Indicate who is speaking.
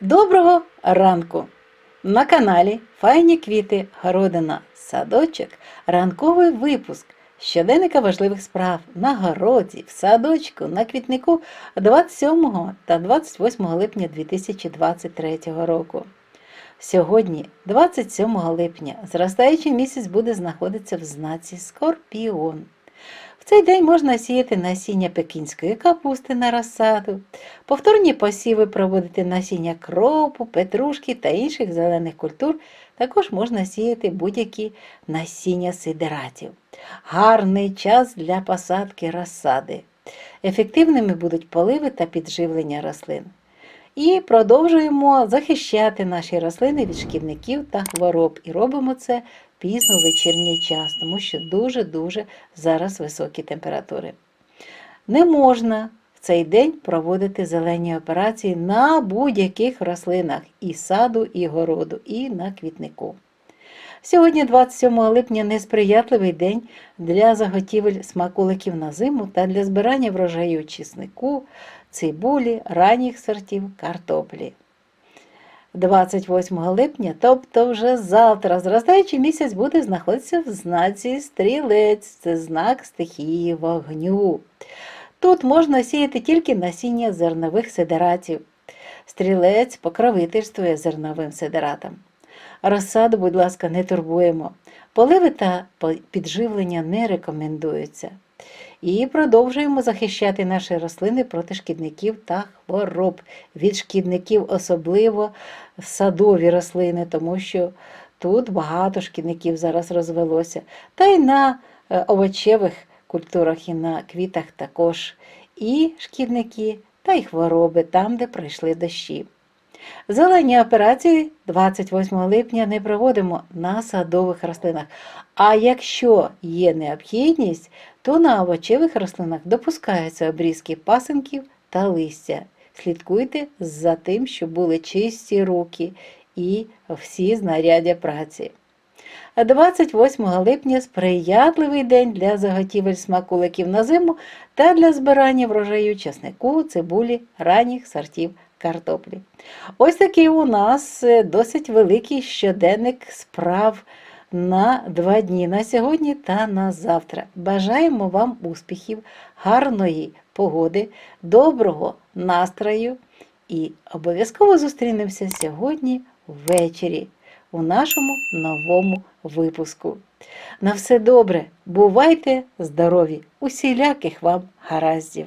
Speaker 1: Доброго ранку! На каналі Файні квіти, городина, садочок, ранковий випуск щоденника важливих справ на городі, в садочку, на квітнику 27 та 28 липня 2023 року. Сьогодні, 27 липня, зростаючий місяць буде знаходитися в знаці Скорпіон. В цей день можна сіяти насіння пекінської капусти на розсаду, повторні посіви проводити насіння кропу, петрушки та інших зелених культур. Також можна сіяти будь-які насіння сидератів. Гарний час для посадки розсади. Ефективними будуть поливи та підживлення рослин. І продовжуємо захищати наші рослини від шкідників та хвороб. І робимо це пізно в вечірній час, тому що дуже-дуже зараз високі температури. Не можна в цей день проводити зелені операції на будь-яких рослинах і саду, і городу, і на квітнику. Сьогодні, 27 липня, несприятливий день для заготівель смаколиків на зиму та для збирання врожаю чеснику, цибулі, ранніх сортів картоплі. 28 липня, тобто вже завтра, зростаючий місяць буде знаходитися в знаці стрілець, це знак стихії вогню. Тут можна сіяти тільки насіння зернових сидератів. Стрілець покровительствує зерновим сидератам. Розсаду, будь ласка, не турбуємо. Поливи та підживлення не рекомендуються. І продовжуємо захищати наші рослини проти шкідників та хвороб. Від шкідників особливо садові рослини, тому що тут багато шкідників зараз розвелося. Та й на е, овочевих культурах і на квітах також і шкідники, та й хвороби там, де пройшли дощі. Зелені операції 28 липня не проводимо на садових рослинах. А якщо є необхідність, то на овочевих рослинах допускаються обрізки пасинків та листя. Слідкуйте за тим, щоб були чисті руки і всі знаряддя праці. 28 липня сприятливий день для заготівель смаколиків на зиму та для збирання врожаю часнику, цибулі, ранніх сортів картоплі. Ось такий у нас е, досить великий щоденник справ на два дні на сьогодні та на завтра. Бажаємо вам успіхів, гарної погоди, доброго настрою і обов'язково зустрінемося сьогодні ввечері у нашому новому випуску. На все добре, бувайте здорові, усіляких вам гараздів!